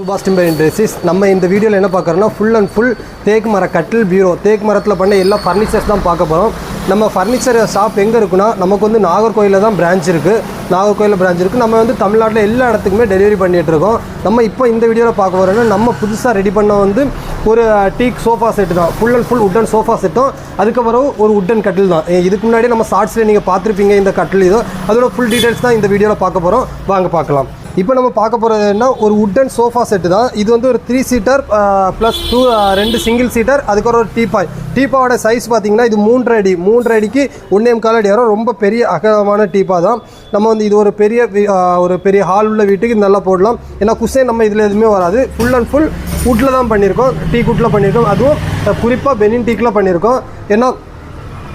சுபாஷ் timber industries நம்ம இந்த வீடியோவில் என்ன பார்க்குறோன்னா ஃபுல் அண்ட் ஃபுல் தேக்கு மர கட்டில் பீரோ தேக்கு மரத்தில் பண்ண எல்லா ஃபர்னிச்சர்ஸ் தான் பார்க்க போகிறோம் நம்ம ஃபர்னிச்சர் ஷாப் எங்கே இருக்குன்னா நமக்கு வந்து நாகர்கோயிலில் தான் பிரான்ச் இருக்குது நாகர்கோயிலில் பிரான்ச் இருக்குது நம்ம வந்து தமிழ்நாட்டில் எல்லா இடத்துக்குமே டெலிவரி பண்ணிகிட்டு இருக்கோம். நம்ம இப்போ இந்த வீடியோவில் பார்க்க போகிறோம்னா நம்ம புதுசாக ரெடி பண்ண வந்து ஒரு டீக் சோஃபா செட்டு தான். Full and full wooden sofa செட்டும் அதுக்கப்புறம் ஒரு உட்டன் கட்டில் தான். இதுக்கு முன்னாடி நம்ம ஷார்ட்ஸில் நீங்கள் பார்த்துருப்பீங்க இந்த கட்டில் இதோ. அதோட ஃபுல் டீட்டெயில்ஸ் தான் இந்த வீடியோவில் பார்க்க போகிறோம் வாங்க பார்க்கலாம். இப்போ நம்ம பார்க்க போகிறது என்ன ஒரு உட்டன் சோஃபா செட்டு தான். இது வந்து ஒரு த்ரீ சீட்டர் ப்ளஸ் டூ ரெண்டு சிங்கிள் சீட்டர் அதுக்கப்புறம் ஒரு டீபாய் டீப்பாவோட சைஸ் பார்த்தீங்கன்னா இது மூன்றரை அடி. மூன்றரை அடிக்கு ஒன்றே முக்கால் அடி வரும். ரொம்ப பெரிய அகலமான டீப்பா தான். நம்ம வந்து இது ஒரு பெரிய ஒரு பெரிய ஹால் உள்ள வீட்டுக்கு இது நல்லா போடலாம். ஏன்னா குஷன் நம்ம இதில் எதுவுமே வராது. ஃபுல் அண்ட் ஃபுல் வுட்டில் தான் பண்ணியிருக்கோம். டீ குட்டில் பண்ணியிருக்கோம். அதுவும் குறிப்பாக பெனின் டீக்கில் பண்ணியிருக்கோம். ஏன்னா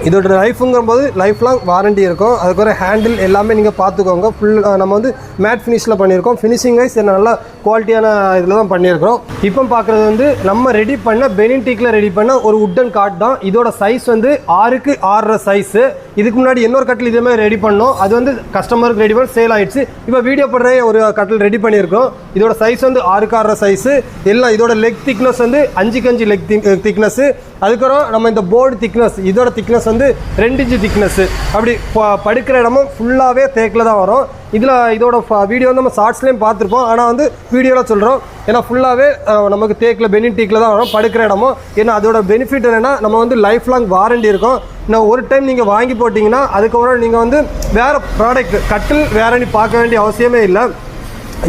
இதோட லைஃபுங்கும் போது லைஃப் லாங் வாரண்டி இருக்கும் அதுக்கப்புறம் ஹேண்டில் எல்லாமே நீங்கள் பார்த்துக்கோங்க. ஃபுல் நம்ம வந்து மேட் ஃபினிஷில் பண்ணியிருக்கோம். ஃபினிஷிங் வைஸ் நல்லா குவாலிட்டியான இதில் தான் பண்ணியிருக்கிறோம். இப்போ பார்க்குறது வந்து நம்ம ரெடி பண்ண பெனின் டீக்கில் ரெடி பண்ண ஒரு உட்டன் காட் தான். இதோட சைஸ் வந்து ஆறுக்கு ஆறரை சைஸு இதுக்கு முன்னாடி இன்னொரு கட்டில் இதே மாதிரி ரெடி பண்ணோம். அது வந்து கஸ்டமருக்கு ரெடி பண்ண சேல் ஆயிடுச்சு. இப்போ வீடியோ படுற ஒரு கட்டில் ரெடி பண்ணியிருக்கோம் இதோட சைஸ் வந்து ஆறுக்கு ஆறரை சைஸு எல்லாம் இதோட லெக் திக்னஸ் வந்து அஞ்சுக்கு அஞ்சு லெக் திக்னஸ் அதுக்கப்புறம் நம்ம இந்த போர்டு திக்னஸ் இதோட திக்னஸ் வந்து ரெண்டு இன்ச்சு திக்னஸ்ஸு அப்படி ப- படுக்கிற இடமும் ஃபுல்லாகவே தேக்கில் தான் வரும். இதில் இதோட வீடியோ வந்து நம்ம ஷார்ட்ஸ்லேயும் பார்த்துருப்போம். ஆனால் வந்து வீடியோவில் சொல்கிறோம் ஏன்னா ஃபுல்லாகவே நமக்கு தேக்கில் பெனிஃபிட்டிக்கில் தான் வரும். படுக்கிற இடமும். ஏன்னா அதோட பெனிஃபிட் என்னென்னா நம்ம வந்து லைஃப் லாங் வாரண்டி இருக்கும். இன்னும் ஒரு டைம் நீங்கள் வாங்கி போட்டிங்கன்னா அதுக்கப்புறம் நீங்கள் வந்து வேறு ப்ராடக்ட் கட்டில் வேற நீ பார்க்க வேண்டிய அவசியமே இல்லை.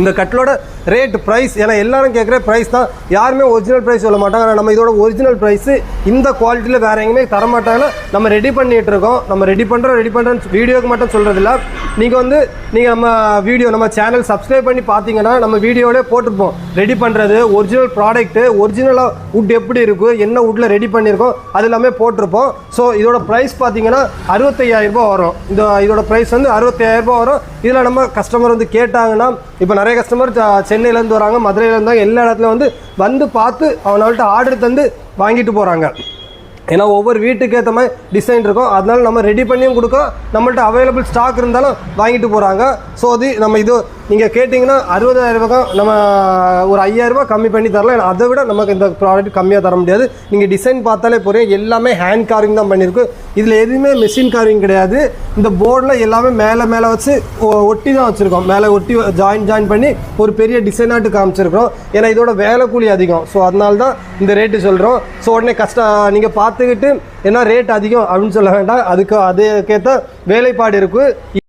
இந்த கட்டிலோட ரேட் ப்ரைஸ் ஏன்னா எல்லாரும் கேட்குற ப்ரைஸ் தான். யாருமே ஒரிஜினல் ப்ரைஸ் சொல்ல மாட்டாங்க. ஆனால் நம்ம இதோட ஒரிஜினல் ப்ரைஸு இந்த குவாலிட்டியில் வேறு எங்கேயுமே தர மாட்டாங்கன்னா நம்ம ரெடி பண்ணிகிட்டு இருக்கோம். நம்ம ரெடி பண்ணுறோம் ரெடி பண்ணுறோன்னு வீடியோக்கு மட்டும் சொல்கிறதில்ல நீங்கள் வந்து நீங்கள் நம்ம வீடியோ நம்ம சேனல் சப்ஸ்கிரைப் பண்ணி பார்த்தீங்கன்னா நம்ம வீடியோவிலே போட்டிருப்போம். ரெடி பண்ணுறது ஒரிஜினல் ப்ராடக்ட்டு ஒரிஜினலாக வுட் எப்படி இருக்கும் என்ன வுட்டில் ரெடி பண்ணியிருக்கோம் அது எல்லாமே போட்டிருப்போம். ஸோ இதோட ப்ரைஸ் பார்த்தீங்கன்னா அறுபத்தையாயிரரூபா வரும். இந்த இதோட ப்ரைஸ் வந்து அறுபத்தையாயிரரூபா வரும். இதில் நம்ம கஸ்டமர் வந்து கேட்டாங்கன்னா இப்போ நிறைய கஸ்டமர் சென்னையிலேருந்து வராங்க மதுரையிலேருந்து எல்லா இடத்துல வந்து வந்து பார்த்து அவங்கள்ட்ட ஆர்டர் தந்து வாங்கிட்டு போகிறாங்க ஏன்னா ஒவ்வொரு வீட்டுக்கு ஏற்ற மாதிரி டிசைன் இருக்கும். அதனால நம்ம ரெடி பண்ணியும் கொடுக்கோம். நம்மள்ட்ட அவைலபிள் ஸ்டாக் இருந்தாலும் வாங்கிட்டு போகிறாங்க ஸோ அது நம்ம இது நீங்கள் கேட்டிங்கன்னா அறுபதாயிரம் நம்ம ஒரு ஐயாயிரரூபா கம்மி பண்ணி தரலாம். ஏன்னா அதை விட நமக்கு இந்த ப்ராடக்ட் கம்மியாக தர முடியாது. நீங்கள் டிசைன் பார்த்தாலே போகிறேன் எல்லாமே ஹேண்ட் கார்விங் தான் பண்ணியிருக்கு. இதில் எதுவுமே மிஷின் கார்விங் கிடையாது. இந்த போர்டில் எல்லாமே மேலே மேலே வச்சு ஒட்டி தான் வச்சுருக்கோம். மேலே ஒட்டி ஜாயின் ஜாயின் பண்ணி ஒரு பெரிய டிசைனாட்டு காமிச்சிருக்கிறோம். ஏன்னா இதோட வேலை கூலி அதிகம். ஸோ அதனால தான் இந்த ரேட்டு சொல்கிறோம் ஸோ உடனே கஷ்டம் நீங்கள் பார்த்து பார்த்துக்கிட்டு என்ன ரேட் அதிகம் அப்படின்னு சொல்ல வேண்டாம். அதுக்கு அதுக்கேற்ற வேலைப்பாடு இருக்குது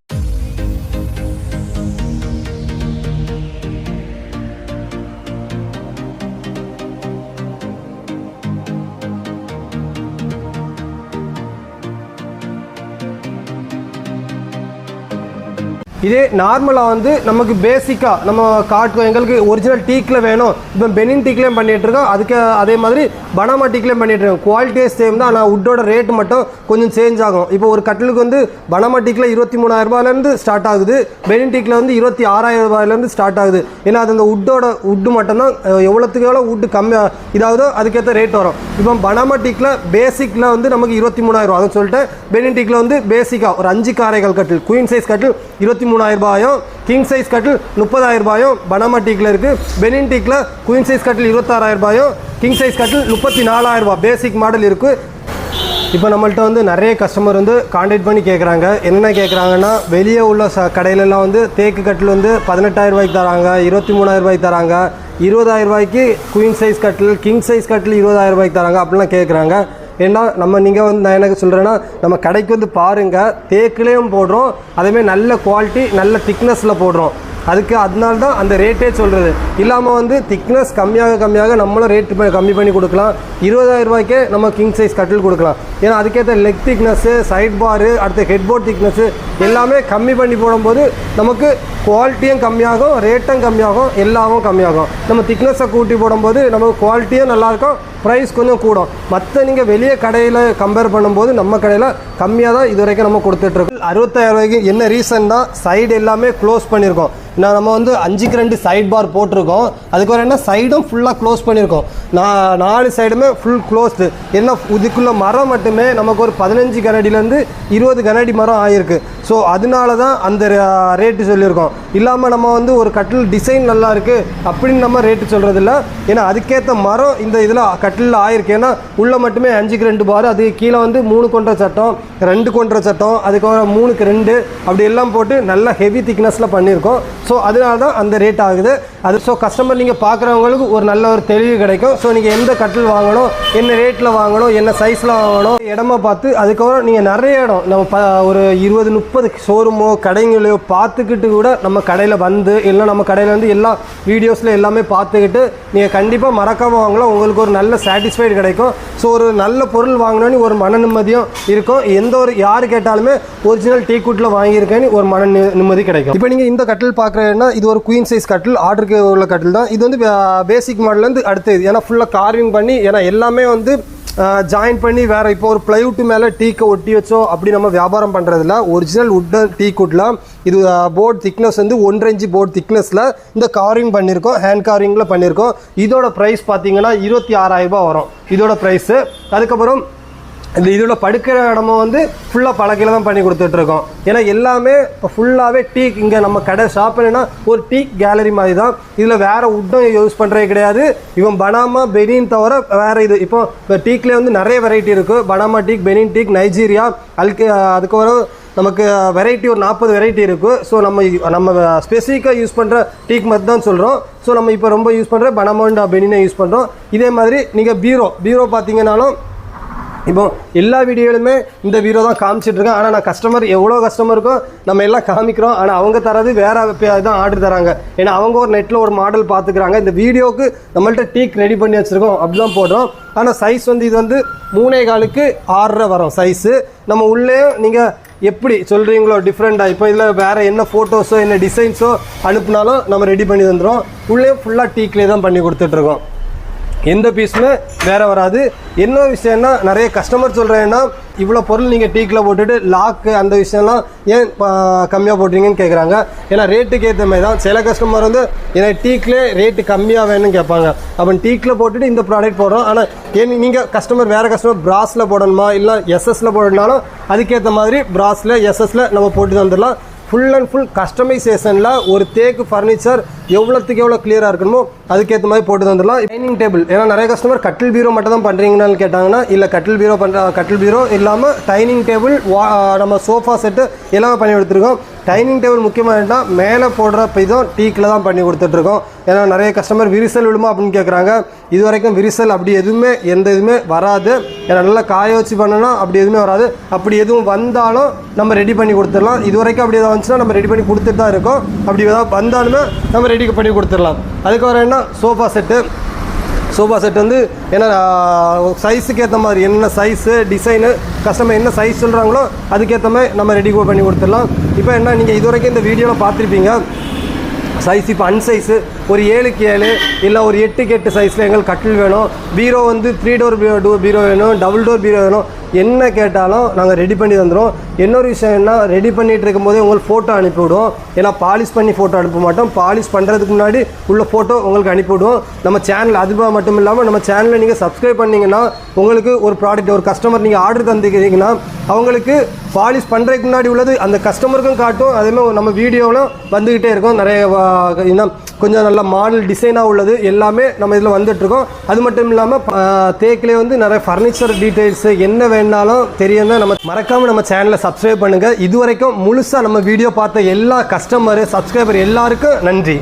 இதே நார்மலாக வந்து நமக்கு பேசிக்காக நம்ம காட்டு எங்களுக்கு ஒரிஜினல் டீக்கில் வேணும். இப்போ பெனின் டீக்லேயும் பண்ணிகிட்ருக்கோம் இருக்கோம். அதுக்கு அதே மாதிரி பனாமா டீக்லேயும் பண்ணிகிட்ருக்கோம் இருக்கோம். குவாலிட்டியே சேம் தான் ஆனால் உட்டோட ரேட் மட்டும் கொஞ்சம் சேஞ்ச் ஆகும். இப்போ ஒரு கட்டிலுக்கு வந்து பனாமா டீக்கில் இருபத்தி மூணாயிரம் ரூபாயிலேருந்து ஸ்டார்ட் ஆகுது. பெனின் டீக்கில் வந்து இருபத்தி ஆறாயிரம் ரூபாயிலேருந்து ஸ்டார்ட் ஆகுது. ஏன்னா அது அந்த உட்டோட உட்டு மட்டும்தான் எவ்வளோத்துக்கு எவ்வளோ உட்டு கம்மியாக இதாகுதோ அதுக்கேற்ற ரேட் வரும். இப்போ பனாமா டீக்கில் பேசிக்கில் வந்து நமக்கு இருபத்தி மூணாயிரம் அதுன்னு சொல்லிட்டு பெனின் டீக்கில் வந்து பேசிக்காக ஒரு அஞ்சு காரைகள் கட்டில் குயின் சைஸ் கட்டில் இருபத்தி மூணாயிரம் ரூபாயும் கிங் சைஸ் கட்டில் முப்பதாயிரம் ரூபாயும் பனாமா டீக்கில் இருக்குது பெனின் டீக்கில் குயின் சைஸ் கட்டில் இருபத்தாறாயிரம் ரூபாயும் கிங் சைஸ் கட்டில் முப்பத்தி நாலாயிரம் ரூபாய். பேசிக் மாடல் இருக்குது இப்போ நம்மள்ட்ட வந்து நிறைய கஸ்டமர் வந்து காண்டாக்ட் பண்ணி கேட்குறாங்க என்ன கேட்குறாங்கன்னா வெளியே உள்ள ச கடையிலலாம் வந்து தேக்கு கட்டில் வந்து பதினெட்டாயிரம் ரூபாய்க்கு தராங்க இருபத்தி மூணாயிரம் ரூபாய்க்கு தராங்க இருபதாயிரம் ரூபாய்க்கு குயின் சைஸ் கட்டில் கிங் சைஸ் கட்டில் இருபதாயிரம் ரூபாய்க்கு தராங்க அப்படிலாம் கேட்குறாங்க ஏன்னா நம்ம நீங்கள் வந்து நான் எனக்கு சொல்கிறேன்னா நம்ம கடைக்கு வந்து பாருங்கள் தேக்குலேயும் போடுறோம் அதேமாதிரி நல்ல குவாலிட்டி நல்ல திக்னஸில் போடுறோம். அதுக்கு அதனால தான் அந்த ரேட்டே சொல்கிறது இல்லாமல் வந்து திக்னஸ் கம்மியாக கம்மியாக நம்மளும் ரேட் கம்மி பண்ணி கொடுக்கலாம். இருபதாயிரம் ரூபாய்க்கே நம்ம கிங் சைஸ் கட்டில் கொடுக்கலாம். ஏன்னா அதுக்கேற்ற லெக் திக்னஸ்ஸு சைட் பாரு அடுத்து ஹெட் போர்ட் திக்னஸ்ஸு எல்லாமே கம்மி பண்ணி போடும்போது நமக்கு குவாலிட்டியும் கம்மியாகும் ரேட்டும் கம்மியாகும் எல்லாமும் கம்மியாகும். நம்ம திக்னஸை கூட்டி போடும்போது நமக்கு குவாலிட்டியும் நல்லாயிருக்கும் ப்ரைஸ் கொஞ்சம் கூடும். மற்ற நீங்கள் வெளியே கடையில் கம்பேர் பண்ணும்போது நம்ம கடையில் கம்மியாக தான் இது வரைக்கும் நம்ம கொடுத்துட்ருக்கோம். அறுபத்தாயிரம் ரூபாய்க்கு என்ன ரீசன் தான் சைடு எல்லாமே க்ளோஸ் பண்ணியிருக்கோம். நான் நம்ம வந்து அஞ்சுக்கு ரெண்டு சைட் பார் போட்டிருக்கோம். அதுக்கு என்ன சைடும் ஃபுல்லாக க்ளோஸ் பண்ணியிருக்கோம். நான் நாலு சைடுமே ஃபுல் க்ளோஸ்டு என்ன இதுக்குள்ள மரம் மட்டுமே நமக்கு ஒரு பதினஞ்சு கனடிலேருந்து இருபது கனடி மரம் ஆகிருக்கு ஸோ அதனால தான் அந்த ரேட்டு சொல்லியிருக்கோம். இல்லாமல் நம்ம வந்து ஒரு கட்டில் டிசைன் நல்லா இருக்குது அப்படின்னு நம்ம ரேட்டு சொல்கிறதில்ல ஏன்னா அதுக்கேற்ற மரம் இந்த இதில் கட்டிலில் ஆயிருக்கு. ஏன்னா மட்டுமே அஞ்சுக்கு ரெண்டு பார் அது கீழே வந்து மூணு கொன்ற சட்டம் ரெண்டு கொன்ற சட்டம் அதுக்கப்புறம் மூணுக்கு ரெண்டு அப்படி எல்லாம் போட்டு நல்லா ஹெவி திக்னஸில் பண்ணியிருக்கோம். ஸோ அதனால தான் அந்த ரேட் ஆகுது. அது ஸோ கஸ்டமர் நீங்கள் பார்க்குறவங்களுக்கு ஒரு நல்ல ஒரு தெளிவு கிடைக்கும். ஸோ நீங்கள் எந்த கட்டில் வாங்கணும் என்ன ரேட்டில் வாங்கணும் என்ன சைஸில் வாங்கணும் இடமா பார்த்து அதுக்கப்புறம் நீங்கள் நிறைய இடம் நம்ம ப ஒரு இருபது முப்பது ஷோரூமோ கடைங்களையோ பார்த்துக்கிட்டு கூட நம்ம கடையில் வந்து இல்லை நம்ம கடையில் வந்து எல்லா வீடியோஸில் எல்லாமே பார்த்துக்கிட்டு நீங்கள் கண்டிப்பாக மறக்காமல் வாங்கலாம். உங்களுக்கு ஒரு நல்ல சாட்டிஸ்ஃபைடு கிடைக்கும். ஸோ ஒரு நல்ல பொருள் வாங்கினோன்னு ஒரு மன நிம்மதியும் இருக்கும். எந்த ஒரு யார் கேட்டாலுமே ஒரிஜினல் டீ குட்டில் வாங்கியிருக்கேன்னு ஒரு மன நிம்மதி கிடைக்கும். இப்போ நீங்கள் இந்த கட்டில் பார்க்குறீங்கன்னா இது ஒரு குயின் சைஸ் கட்டில் ஆர்டருக்கு உள்ள கட்டில் தான் இது வந்து பேசிக் மாடல்லேருந்து அடுத்தது. ஏன்னா ஃபுல்லாக கார்விங் பண்ணி ஏன்னா எல்லாமே வந்து ஜாயின் பண்ணி வேற இப்போ ஒரு ப்ளைவுட்டு மேலே டீக்கை ஒட்டி வச்சோ அப்படி நம்ம வியாபாரம் பண்ணுறதில்ல ஒரிஜினல் உட்டன் டீ குட்டில் இது போர்ட் திக்னஸ் வந்து ஒன்றரை இன்ச்சு போர்ட் திக்னஸில் இந்த காரிங் பண்ணியிருக்கோம் ஹேண்ட் காரிங்கில் பண்ணியிருக்கோம் இதோட ப்ரைஸ் பார்த்தீங்கன்னா இருபத்தி ஆறாயிரம் ரூபாய் வரும். இதோட ப்ரைஸு அதுக்கப்புறம் இந்த இதோட படுக்கிற இடமும் வந்து ஃபுல்லாக பழக்கையில் தான் பண்ணி கொடுத்துட்ருக்கோம். ஏன்னா எல்லாமே இப்போ ஃபுல்லாகவே டீ இங்கே நம்ம கடை ஷாப் என்னன்னா ஒரு டீ கேலரி மாதிரி தான். இதில் வேறு உட்டும் யூஸ் பண்ணுறதே கிடையாது. இவன் பனாமா பெனின் தவிர வேறு இது. இப்போ இப்போ டீக்லேயே வந்து நிறைய வெரைட்டி இருக்குது Panama teak Benin teak Nigeria அல்கே அதுக்கப்புறம் நமக்கு வெரைட்டி ஒரு நாற்பது வெரைட்டி இருக்குது ஸோ நம்ம நம்ம ஸ்பெசிஃபிக்காக யூஸ் பண்ணுற டீக் மாதிரி தான் சொல்கிறோம் ஸோ நம்ம இப்போ ரொம்ப யூஸ் பண்ணுற பனாமோண்டா பெனினை யூஸ் பண்ணுறோம் இதே மாதிரி நீங்கள் பீரோ பீரோ பார்த்தீங்கன்னாலும் இப்போ எல்லா வீடியோலுமே இந்த வீடியோ தான் காமிச்சிட்டு இருக்கேன் ஆனால் நான் கஸ்டமர் எவ்வளோ கஸ்டமருக்கோ நம்ம எல்லாம் காமிக்கிறோம். ஆனால் அவங்க தரது வேறு தான் ஆர்டர் தராங்க. ஏன்னா அவங்க ஒரு நெட்டில் ஒரு மாடல் பார்த்துக்கிறாங்க இந்த வீடியோவுக்கு நம்மள்ட்ட டீக் ரெடி பண்ணி வச்சுருக்கோம். அப்படிலாம் போடுறோம். ஆனால் சைஸ் வந்து இது வந்து மூணே காலுக்கு ஆறரை வரும் சைஸு நம்ம உள்ளே நீங்கள் எப்படி சொல்கிறீங்களோ டிஃப்ரெண்ட்டாக இப்போ இதில் வேறு என்ன ஃபோட்டோஸோ என்ன டிசைன்ஸோ அனுப்புனாலும் நம்ம ரெடி பண்ணி தந்துடும் உள்ளே ஃபுல்லாக டீக்லேயே தான் பண்ணி கொடுத்துட்ருக்கோம். எந்த பீஸுமே வேற வராது. என்ன விஷயம்னா நிறைய கஸ்டமர் சொல்கிறேன்னா இவ்வளோ பொருள் நீங்கள் டீக்கில் போட்டுட்டு லாக்கு அந்த விஷயம்லாம் ஏன் கம்மியாக போடுறீங்கன்னு கேட்குறாங்க ஏன்னா ரேட்டுக்கு ஏற்ற மாதிரி தான். சில கஸ்டமர் வந்து எனக்கு டீக்லேயே ரேட்டு கம்மியாக வேணும்னு கேட்பாங்க. அப்போ டீக்கில் போட்டுட்டு இந்த ப்ராடக்ட் போடுறோம். ஆனால் ஏன் நீங்கள் கஸ்டமர் வேறு கஸ்டமர் ப்ராஸில் போடணுமா? இல்லை எஸ்எஸில் போடணும்னாலும் அதுக்கேற்ற மாதிரி ப்ராஸில் எஸ்எஸில் நம்ம போட்டு தந்துடலாம் ஃபுல் அண்ட் ஃபுல் கஸ்டமைசேஷனில் ஒரு தேக்கு ஃபர்னிச்சர் எவ்வளோத்துக்கு எவ்வளோ கிளியராக இருக்கணுமோ அதுக்கேற்ற மாதிரி போட்டு தந்துடலாம். டைனிங் டேபிள் ஏன்னா நிறைய கஸ்டமர் கட்டில் பீரோ மட்டும் தான் பண்ணுறீங்கன்னு கேட்டாங்கன்னா இல்லை கட்டில் பீரோ பண்ணுற கட்டில் பீரோ இல்லாமல் டைனிங் டேபிள் வா நம்ம சோஃபா செட்டு எல்லாமே பண்ணி கொடுத்துருக்கோம். டைனிங் டேபிள் முக்கியமாக என்னன்னா மேலே போடுற இதுவும் டீக்கில் தான் பண்ணி கொடுத்துட்ருக்கோம். ஏன்னா நிறைய கஸ்டமர் விரிசல் விழுமா அப்படின்னு கேட்குறாங்க இது வரைக்கும் விரிசல் அப்படி எதுவுமே எந்த இதுவுமே வராது. ஏன்னா நல்லா காய வச்சு பண்ணனா அப்படி எதுவுமே வராது. அப்படி எதுவும் வந்தாலும் நம்ம ரெடி பண்ணி கொடுத்துடலாம். இது வரைக்கும் அப்படி எதாவது வந்துச்சுன்னா நம்ம ரெடி பண்ணி கொடுத்துட்டு தான் இருக்கோம். அப்படி எதாவது வந்தாலுமே நம்ம ரெடி பண்ணி கொடுத்துடலாம். அதுக்கப்புறம் என்ன? சோஃபா செட்டு சோஃபா செட் வந்து ஏன்னா சைஸுக்கு ஏற்ற மாதிரி என்ன சைஸு டிசைனு கஸ்டமர் என்ன சைஸ் சொல்கிறாங்களோ அதுக்கேற்ற மாதிரி நம்ம ரெடி பண்ணி கொடுத்துடலாம். இப்போ என்ன நீங்கள் இது வரைக்கும் இந்த வீடியோவில் பார்த்துருப்பீங்க. சைஸ் இப்போ அன்சைஸு ஒரு ஏழுக்கு ஏழு இல்லை ஒரு எட்டுக்கு எட்டு சைஸில் எங்களுக்கு கட்டில் வேணும். பீரோ வந்து த்ரீ டோர் டோர் பீரோ வேணும் டபுள் டோர் பீரோ வேணும். என்ன கேட்டாலும் நாங்கள் ரெடி பண்ணி தந்துடும் இன்னொரு விஷயம் என்ன ரெடி பண்ணிகிட்டு இருக்கும்போதே உங்களுக்கு ஃபோட்டோ அனுப்பிவிடுவோம் ஏன்னா பாலிஷ் பண்ணி ஃபோட்டோ அனுப்ப மாட்டோம். பாலிஷ் பண்ணுறதுக்கு முன்னாடி உள்ள ஃபோட்டோ உங்களுக்கு அனுப்பிவிடுவோம் நம்ம சேனல் அது மட்டும் இல்லாமல் நம்ம சேனலை நீங்கள் சப்ஸ்கிரைப் பண்ணிங்கன்னா உங்களுக்கு ஒரு ப்ராடக்ட் ஒரு கஸ்டமர் நீங்கள் ஆர்டர் தந்துக்கிறீங்கன்னா அவங்களுக்கு பாலிஷ் பண்ணுறதுக்கு முன்னாடி உள்ளது அந்த கஸ்டமருக்கும் காட்டும். அதேமாதிரி நம்ம வீடியோவிலும் வந்துக்கிட்டே இருக்கும். நிறைய இன்னும் கொஞ்சம் நல்ல மாடல் டிசைனாக உள்ளது. எல்லாமே நம்ம இதில் வந்துட்டுருக்கோம். அது மட்டும் இல்லாமல் தேக்கிலே வந்து நிறைய ஃபர்னிச்சர் டீட்டெயில்ஸு என்ன வேணாலும் தெரியும் நம்ம மறக்காமல் நம்ம சேனலை சப்ஸ்கிரைப் பண்ணுங்கள் இது வரைக்கும் முழுசாக நம்ம வீடியோ பார்த்த எல்லா கஸ்டமரு சப்ஸ்கிரைபர் எல்லாருக்கும் நன்றி.